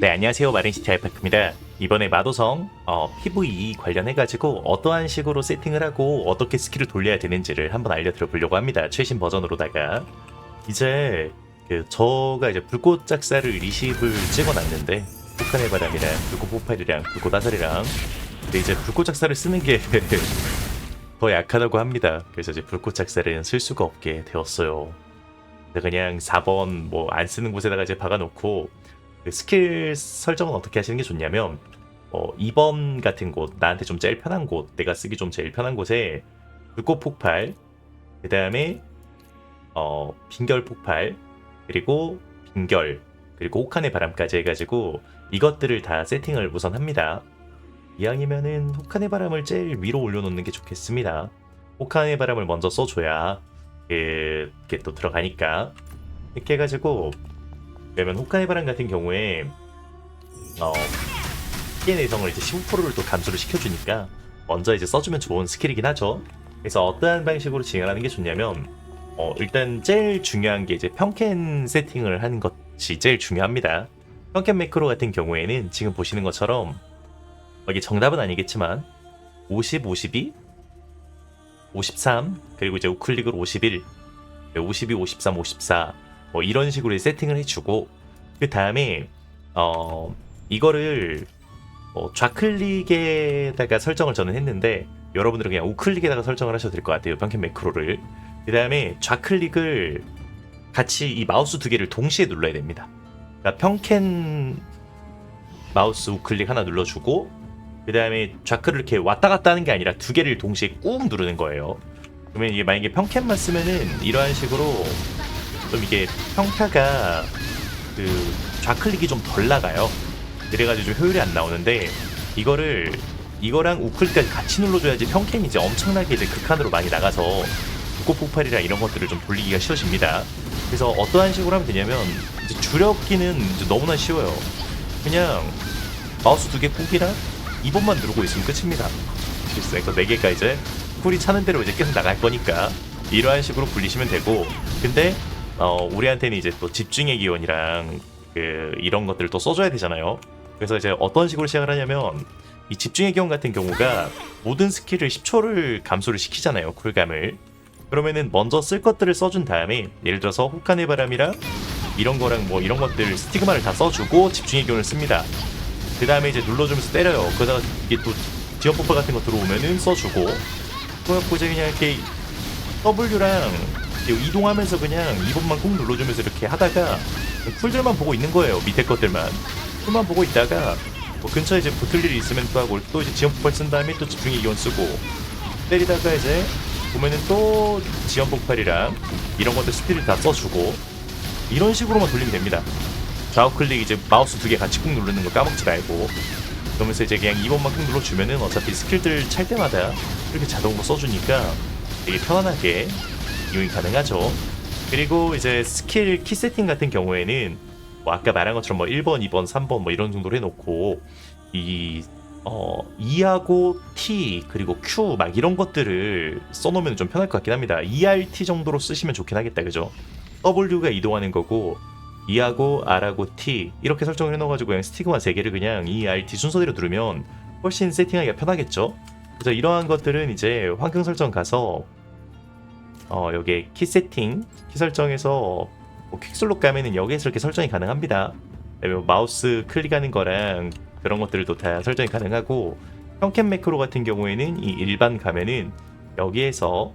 네 안녕하세요. 마린시티 알파크입니다. 이번에 마도성 어, PVE 관련해가지고 어떠한 식으로 세팅을 하고 어떻게 스킬을 돌려야 되는지를 한번 알려드려 보려고 합니다. 최신 버전으로다가. 이제 그 저가 이제 불꽃 작사를 리시브를 찍어놨는데 폭탄의 바람이랑 불꽃 폭발이랑 불꽃 아살이랑. 근데 이제 불꽃 작사를 쓰는 게 더 약하다고 합니다. 그래서 이제 불꽃 작사를 쓸 수가 없게 되었어요. 그냥 4번 뭐 안 쓰는 곳에다가 이제 박아놓고 그 스킬 설정은 어떻게 하시는 게 좋냐면 어, 2번 같은 곳 나한테 좀 제일 편한 곳 내가 쓰기 좀 제일 편한 곳에 불꽃 폭발 그 다음에 어, 빙결 폭발 그리고 빙결 그리고 혹한의 바람까지 해가지고 이것들을 다 세팅을 우선 합니다. 이왕이면은 혹한의 바람을 제일 위로 올려놓는 게 좋겠습니다. 혹한의 바람을 먼저 써줘야 그, 그게 또 들어가니까. 이렇게 해가지고 그러면 호카의 바람 같은 경우에 어 피해 내성을 이제 15%를 또 감소를 시켜주니까 먼저 이제 써주면 좋은 스킬이긴 하죠. 그래서 어떠한 방식으로 진행하는 게 좋냐면 어 일단 제일 중요한 게 이제 평캔 세팅을 하는 것이 제일 중요합니다. 평캔 매크로 같은 경우에는 지금 보시는 것처럼 이게 정답은 아니겠지만 50, 52, 53 그리고 이제 우클릭으로 51, 52, 53, 54 뭐 이런 식으로 세팅을 해주고 그 다음에 어 이거를 뭐 좌클릭에다가 설정을 저는 했는데 여러분들은 그냥 우클릭에다가 설정을 하셔도 될 것 같아요 평캔 매크로를. 그 다음에 좌클릭을 같이 이 마우스 두 개를 동시에 눌러야 됩니다. 그러니까 평캔 마우스 우클릭 하나 눌러주고 그 다음에 좌클을 이렇게 왔다 갔다 하는 게 아니라 두 개를 동시에 꾹 누르는 거예요. 그러면 이게 만약에 평캔만 쓰면은 이러한 식으로 좀 이게 평타가 그 좌클릭이 좀 덜 나가요. 그래가지고 좀 효율이 안 나오는데 이거를 이거랑 우클릭까지 같이 눌러줘야지 평캔이 이제 엄청나게 이제 극한으로 많이 나가서 불꽃 폭발이나 이런 것들을 좀 돌리기가 쉬워집니다. 그래서 어떠한 식으로 하면 되냐면 이제 주력기는 이제 너무나 쉬워요. 그냥 마우스 두 개 꾹이랑 2번만 누르고 있으면 끝입니다. 글쎄, 그 4개가 이제 쿨이 차는 대로 이제 계속 나갈 거니까 이러한 식으로 굴리시면 되고 근데 어, 우리한테는 이제 또 집중의 기원이랑 그 이런 것들을 또 써줘야 되잖아요. 그래서 이제 어떤 식으로 시작을 하냐면 이 집중의 기원 같은 경우가 모든 스킬을 10초를 감소를 시키잖아요. 쿨감을. 그러면은 먼저 쓸 것들을 써준 다음에 예를 들어서 혹한의 바람이랑 이런 거랑 뭐 이런 것들 스티그마를 다 써주고 집중의 기원을 씁니다. 그 다음에 이제 눌러주면서 때려요. 그러다가 이게 또 폭파 같은 거 들어오면은 써주고 그래갖고 이제 그냥 이렇게 W랑 이동하면서 그냥 2번만 꾹 눌러주면서 이렇게 하다가 쿨들만 보고 있는 거예요. 밑에 것들만. 쿨만 보고 있다가 뭐 근처에 이제 붙을 일이 있으면 또 하고 또 이제 지연 폭발 쓴 다음에 또 집중의 이원 쓰고 때리다가 이제 보면은 또 지연 폭발이랑 이런 것들 스킬을 다 써주고 이런 식으로만 돌리면 됩니다. 좌우 클릭 이제 마우스 두 개 같이 꾹 누르는 거 까먹지 말고 그러면서 이제 그냥 2번만 꾹 눌러주면은 어차피 스킬들 찰 때마다 이렇게 자동으로 써주니까 되게 편안하게 이용이 가능하죠. 그리고 이제 스킬 키 세팅 같은 경우에는 뭐 아까 말한 것처럼 뭐 1번, 2번, 3번 뭐 이런 정도로 해놓고 이 어, E하고 T 그리고 Q 막 이런 것들을 써놓으면 좀 편할 것 같긴 합니다. ERT 정도로 쓰시면 좋긴 하겠다, 그죠? W가 이동하는 거고 E하고 R하고 T 이렇게 설정을 해놓아가지고 그냥 스티그마 3개를 그냥 ERT 순서대로 누르면 훨씬 세팅하기가 편하겠죠? 그래서 이러한 것들은 이제 환경 설정 가서 어, 여기 키 세팅, 키 설정에서 뭐 퀵슬롯 가면은 여기에서 이렇게 설정이 가능합니다. 그다음에 마우스 클릭하는 거랑 그런 것들도 다 설정이 가능하고 평캔 매크로 같은 경우에는 이 일반 가면은 여기에서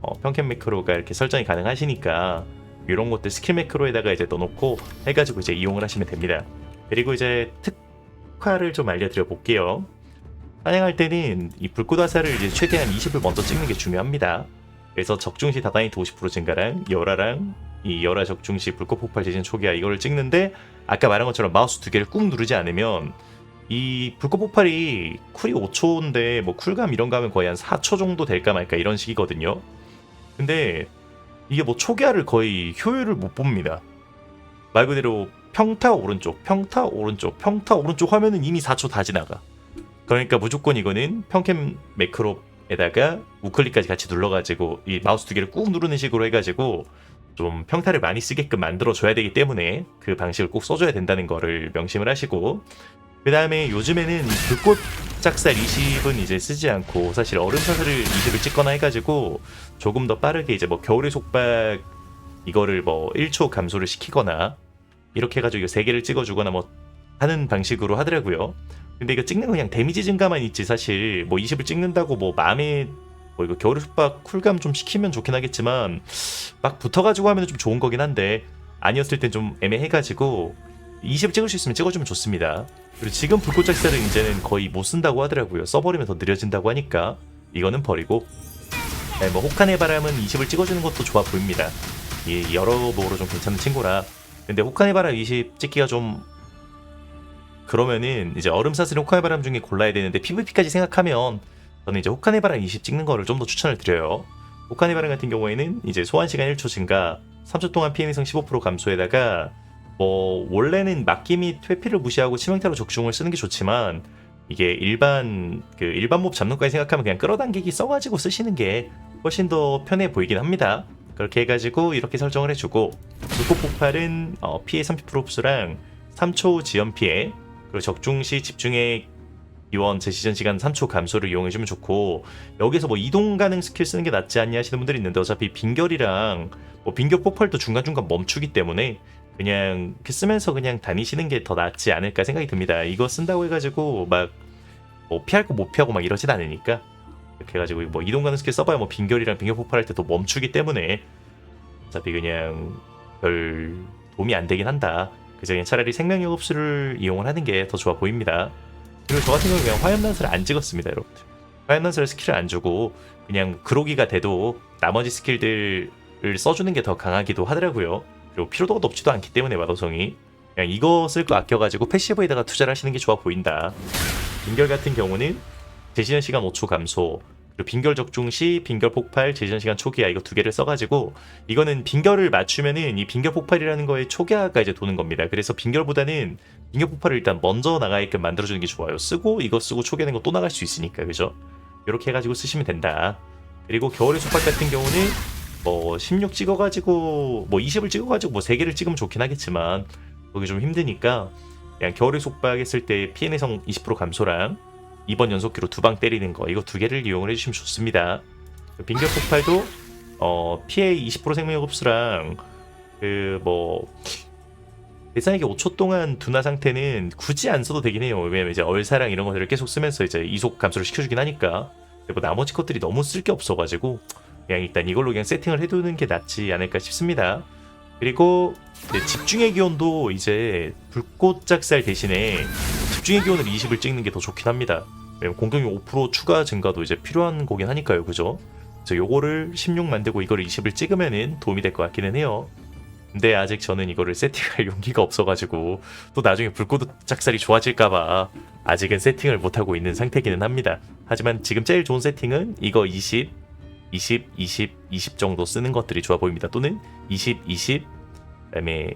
어, 평캔 매크로가 이렇게 설정이 가능하시니까 이런 것들 스킬 매크로에다가 이제 넣어놓고 해가지고 이제 이용을 하시면 됩니다. 그리고 이제 특화를 좀 알려드려 볼게요. 사냥할 때는 이 불꽃 화살을 이제 최대한 20을 먼저 찍는 게 중요합니다. 그래서 적중시 다다이트 50% 증가랑 열화랑 이 열화 적중시 불꽃 폭발 재진 초기화 이거를 찍는데 아까 말한 것처럼 마우스 두 개를 꾹 누르지 않으면 이 불꽃 폭발이 쿨이 5초인데 뭐 쿨감 이런 거 하면 거의 한 4초 정도 될까 말까 이런 식이거든요. 근데 이게 뭐 초기화를 거의 효율을 못 봅니다. 말 그대로 평타 오른쪽, 평타 오른쪽, 평타 오른쪽 하면은 이미 4초 다 지나가. 그러니까 무조건 이거는 평캠 매크로 에다가 우클릭까지 같이 눌러가지고 이 마우스 두 개를 꾹 누르는 식으로 해가지고 좀 평타를 많이 쓰게끔 만들어줘야 되기 때문에 그 방식을 꼭 써줘야 된다는 거를 명심을 하시고 그 다음에 요즘에는 이 불꽃 짝살 20은 이제 쓰지 않고 사실 얼음 사슬을 20을 찍거나 해가지고 조금 더 빠르게 이제 뭐 겨울의 속박 이거를 뭐 1초 감소를 시키거나 이렇게 해가지고 이거 3개를 찍어주거나 뭐 하는 방식으로 하더라고요. 근데 이거 찍는 거 그냥 데미지 증가만 있지 사실 뭐 20을 찍는다고 뭐 마음에 뭐 이거 겨울의 속박 쿨감 좀 시키면 좋긴 하겠지만 막 붙어가지고 하면 좀 좋은 거긴 한데 아니었을 땐 좀 애매해가지고 20 찍을 수 있으면 찍어주면 좋습니다. 그리고 지금 불꽃 작살은 이제는 거의 못 쓴다고 하더라고요. 써버리면 더 느려진다고 하니까 이거는 버리고 네, 뭐 혹한의 바람은 20을 찍어주는 것도 좋아 보입니다. 이 여러모로 좀 괜찮은 친구라 근데 혹한의 바람 20 찍기가 좀 그러면은 이제 얼음 사슬 혹한의 바람 중에 골라야 되는데 PVP까지 생각하면 저는 이제 혹한의 바람 20 찍는 거를 좀 더 추천을 드려요. 혹한의 바람 같은 경우에는 이제 소환 시간 1초 증가, 3초 동안 피해 내성 15% 감소에다가 뭐 원래는 막기 및 회피를 무시하고 치명타로 적중을 쓰는 게 좋지만 이게 일반 그 일반 몹 잡는 거에 생각하면 그냥 끌어당기기 써가지고 쓰시는 게 훨씬 더 편해 보이긴 합니다. 그렇게 해가지고 이렇게 설정을 해주고 불꽃 폭발은 어, 피해 30% 흡수랑 3초 지연 피해 그리고 적중 시 집중의 이원 제시전 시간 3초 감소를 이용해주면 좋고 여기서 뭐 이동 가능 스킬 쓰는 게 낫지 않냐 하시는 분들이 있는데 어차피 빙결이랑 뭐 빙결 폭발도 중간중간 멈추기 때문에 그냥 쓰면서 그냥 다니시는 게 더 낫지 않을까 생각이 듭니다. 이거 쓴다고 해가지고 막 뭐 피할 거 못 피하고 막 이러진 않으니까 이렇게 해가지고 뭐 이동 가능 스킬 써봐야 뭐 빙결이랑 빙결 폭발할 때또 멈추기 때문에 어차피 그냥 별 도움이 안 되긴 한다. 그래서 차라리 생명력 흡수를 이용을 하는 게 더 좋아 보입니다. 그리고 저 같은 경우는 그냥 화염난사를 안 찍었습니다, 여러분들. 화염난사를 스킬을 안 주고 그냥 그로기가 돼도 나머지 스킬들을 써주는 게 더 강하기도 하더라고요. 그리고 피로도가 높지도 않기 때문에 마도성이 그냥 쓸거 아껴가지고 패시브에다가 투자를 하시는 게 좋아 보인다. 빙결 같은 경우는 재시전 시간 5초 감소 그리고 빙결 적중 시 빙결 폭발 재시전 시간 초기화 이거 두 개를 써가지고 이거는 빙결을 맞추면은 이 빙결 폭발이라는 거에 초기화가 이제 도는 겁니다. 그래서 빙결보다는 빙결 폭발을 일단 먼저 나가게끔 만들어주는 게 좋아요. 쓰고 이거 쓰고 초기화된 거 또 나갈 수 있으니까 그죠? 이렇게 해가지고 쓰시면 된다. 그리고 겨울의 속박 같은 경우는 뭐 16 찍어가지고 뭐 20을 찍어가지고 뭐 3개를 찍으면 좋긴 하겠지만 거기 좀 힘드니까 그냥 겨울의 속박 했을 때 피해 내성 20% 감소랑 이번 연속기로 두 방 때리는 거 이거 두 개를 이용을 해주시면 좋습니다. 빙결 폭발도 어 피해 20% 생명력 흡수랑 그뭐 대상에게 5초 동안 둔화 상태는 굳이 안 써도 되긴 해요. 왜냐면 이제 얼사랑 이런 것들을 계속 쓰면서 이제 이속 감소를 시켜주긴 하니까. 뭐 나머지 것들이 너무 쓸 게 없어가지고 그냥 일단 이걸로 그냥 세팅을 해두는 게 낫지 않을까 싶습니다. 그리고 집중의 기온도 이제 불꽃 작살 대신에 집중의 기온을 20을 찍는 게 더 좋긴 합니다. 공격력 5% 추가 증가도 이제 필요한 거긴 하니까요, 그죠? 그래서 요거를 16 만들고 이거를 20을 찍으면은 도움이 될 것 같기는 해요. 근데 아직 저는 이거를 세팅할 용기가 없어가지고 또 나중에 불꽃 작살이 좋아질까봐 아직은 세팅을 못하고 있는 상태기는 합니다. 하지만 지금 제일 좋은 세팅은 이거 20, 20, 20, 20 정도 쓰는 것들이 좋아 보입니다. 또는 20, 20, 그다음에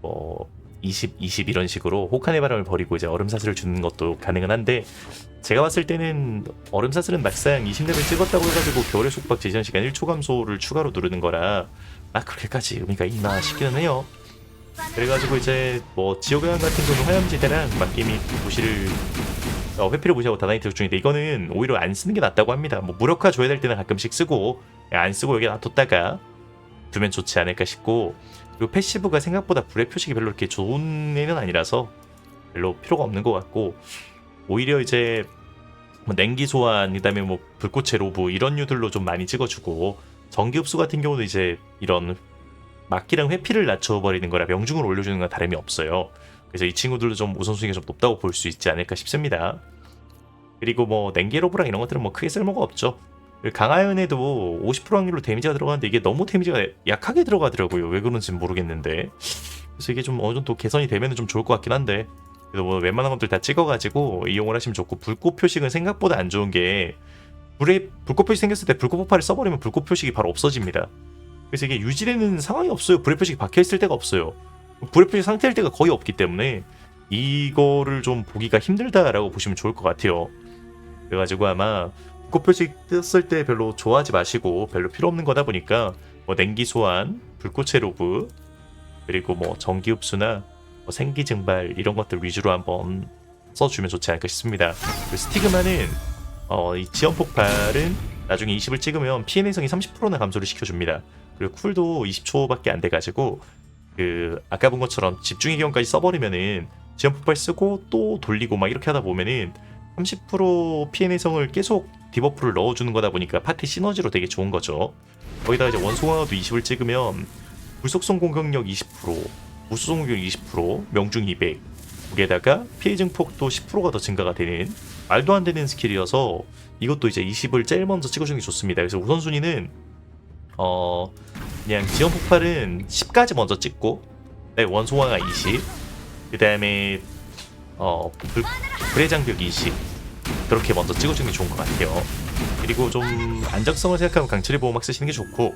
뭐 20, 20 이런 식으로 혹한의 바람을 버리고 이제 얼음 사슬을 주는 것도 가능은 한데 제가 봤을 때는 얼음 사슬은 막상 20레벨 찍었다고 해가지고 겨울의 속박 제전 시간 1초 감소를 추가로 누르는 거라 막 그렇게까지 의미가 있나 싶기는 해요. 그래가지고 이제 뭐 지옥의 왕 같은 경우 화염지대랑 막기미 무시를 어, 회피를 무시하고 다나이트 중인데 이거는 오히려 안 쓰는 게 낫다고 합니다. 뭐 무력화 줘야 될 때는 가끔씩 쓰고 안 쓰고 여기 놔뒀다가 두면 좋지 않을까 싶고 그리고 패시브가 생각보다 불의 표식이 별로 이렇게 좋은 애는 아니라서 별로 필요가 없는 것 같고 오히려 이제 뭐 냉기 소환 그다음에 뭐 불꽃의 로브 이런 류들로 좀 많이 찍어주고 전기 흡수 같은 경우는 이제 이런 막기랑 회피를 낮춰버리는 거라 명중을 올려주는 건 다름이 없어요. 그래서 이 친구들도 좀 우선순위가 좀 높다고 볼 수 있지 않을까 싶습니다. 그리고 뭐 냉기 로브랑 이런 것들은 뭐 크게 쓸모가 없죠. 강하연에도 50% 확률로 데미지가 들어가는데 이게 너무 데미지가 약하게 들어가더라고요. 왜 그런지 모르겠는데. 그래서 이게 좀 어느 정도 개선이 되면 좀 좋을 것 같긴 한데. 그래서 뭐 웬만한 것들 다 찍어가지고 이용을 하시면 좋고 불꽃 표식은 생각보다 안 좋은 게 불에 불꽃 표식 생겼을 때 불꽃 폭발을 써버리면 불꽃 표식이 바로 없어집니다. 그래서 이게 유지되는 상황이 없어요. 불의 표식이 박혀 있을 때가 없어요. 불의 표식 상태일 때가 거의 없기 때문에 이거를 좀 보기가 힘들다라고 보시면 좋을 것 같아요. 그래가지고 아마 불 꽃 표식 떴을 때 별로 좋아하지 마시고 별로 필요 없는 거다 보니까 뭐 냉기 소환, 불꽃의 로브, 그리고 뭐 전기 흡수나 뭐 생기 증발 이런 것들 위주로 한번 써주면 좋지 않을까 싶습니다. 그 스티그마는 어, 이 지연 폭발은 나중에 20을 찍으면 피해 내성이 30%나 감소를 시켜줍니다. 그리고 쿨도 20초밖에 안 돼가지고 그 아까 본 것처럼 집중의 기원까지 써버리면은 지연 폭발 쓰고 또 돌리고 막 이렇게 하다 보면은 30% 피해 내성을 계속 디버프를 넣어주는 거다 보니까 파티 시너지로 되게 좋은 거죠. 거기다가 이제 원소강화도 20을 찍으면 불속성 공격력 20%, 무수성 공격 20%, 명중 200, 거기에다가 피해 증폭도 10%가 더 증가가 되는 말도 안 되는 스킬이어서 이것도 이제 20을 제일 먼저 찍어주는 게 좋습니다. 그래서 우선순위는 어 그냥 지연 폭발은 10까지 먼저 찍고 네, 원소화가 20, 그 다음에 어 불, 불의 장벽 20 그렇게 먼저 찍어주는 게 좋은 것 같아요. 그리고 좀 안정성을 생각하면 강철의 보호막 쓰시는 게 좋고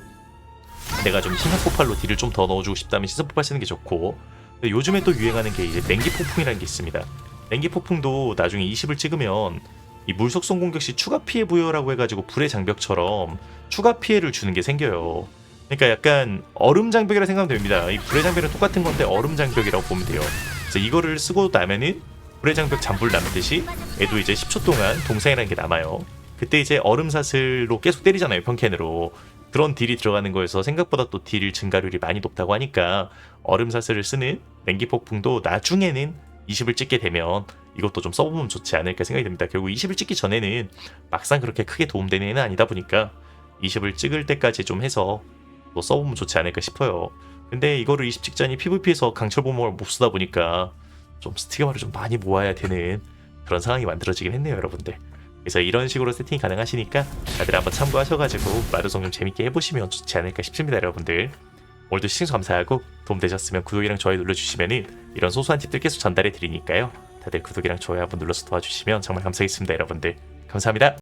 내가 좀 신선 폭발로 딜을 좀 더 넣어주고 싶다면 신선 폭발 쓰는 게 좋고 요즘에 또 유행하는 게 이제 냉기 폭풍이라는 게 있습니다. 냉기 폭풍도 나중에 20을 찍으면 이 물속성 공격 시 추가 피해 부여라고 해가지고 불의 장벽처럼 추가 피해를 주는 게 생겨요. 그러니까 약간 얼음 장벽이라 생각하면 됩니다. 이 불의 장벽은 똑같은 건데 얼음 장벽이라고 보면 돼요. 그래서 이거를 쓰고 나면은 불의 장벽 잠불 남듯이 얘도 이제 10초 동안 동상이라는 게 남아요. 그때 이제 얼음 사슬로 계속 때리잖아요 평캔으로 그런 딜이 들어가는 거여서 생각보다 또 딜 증가율이 많이 높다고 하니까 얼음 사슬을 쓰는 냉기 폭풍도 나중에는 20을 찍게 되면 이것도 좀 써보면 좋지 않을까 생각이 듭니다. 결국 20을 찍기 전에는 막상 그렇게 크게 도움되는 애는 아니다 보니까 20을 찍을 때까지 좀 해서 또 써보면 좋지 않을까 싶어요. 근데 이거를 20 직전이 PVP에서 강철 보목을 못 쓰다 보니까 좀 스티그마를 좀 많이 모아야 되는 그런 상황이 만들어지긴 했네요, 여러분들. 그래서 이런 식으로 세팅이 가능하시니까 다들 한번 참고하셔가지고 마루송 좀 재밌게 해보시면 좋지 않을까 싶습니다, 여러분들. 오늘도 시청자 감사하고 도움 되셨으면 구독이랑 좋아요 눌러주시면은 이런 소소한 팁들 계속 전달해 드리니까요. 다들 구독이랑 좋아요 한번 눌러서 도와주시면 정말 감사하겠습니다, 여러분들. 감사합니다.